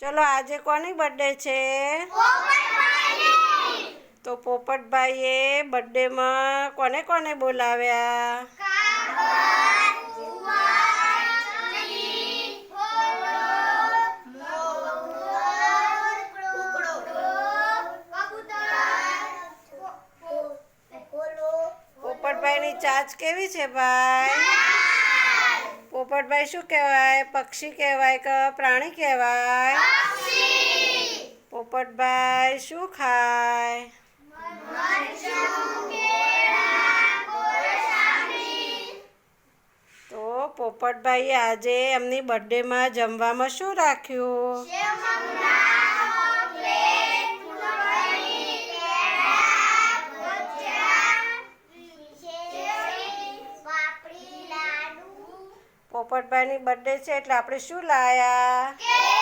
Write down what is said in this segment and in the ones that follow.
ચલો આજે કોની બર્થડે છે? તો પોપટભાઈએ બર્થડેમાં કોને કોને બોલાવ્યા? પોપટભાઈની ચાચ કેવી છે ભાઈ? પોપટભાઈ શું કહેવાય? પક્ષી કહેવાય કે પ્રાણી કહેવાય? પોપટભાઈ શું ખાય? તો પોપટભાઈએ આજે એમની બર્થડેમાં જમવામાં શું રાખ્યું? પોપટભાઈની બર્થડે છે એટલે આપણે શું લાયા?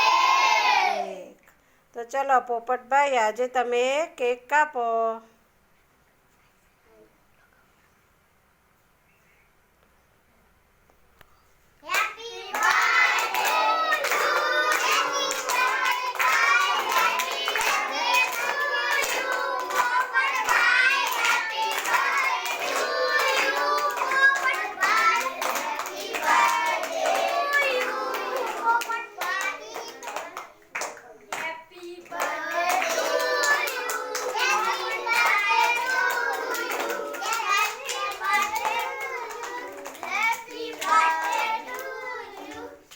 તો ચલો પોપટભાઈ આજે તમે કેક કાપો.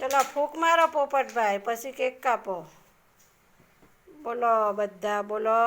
ચલો ફૂંક મારો પોપટભાઈ પછી કેક કાપો. બોલો બધા બોલો.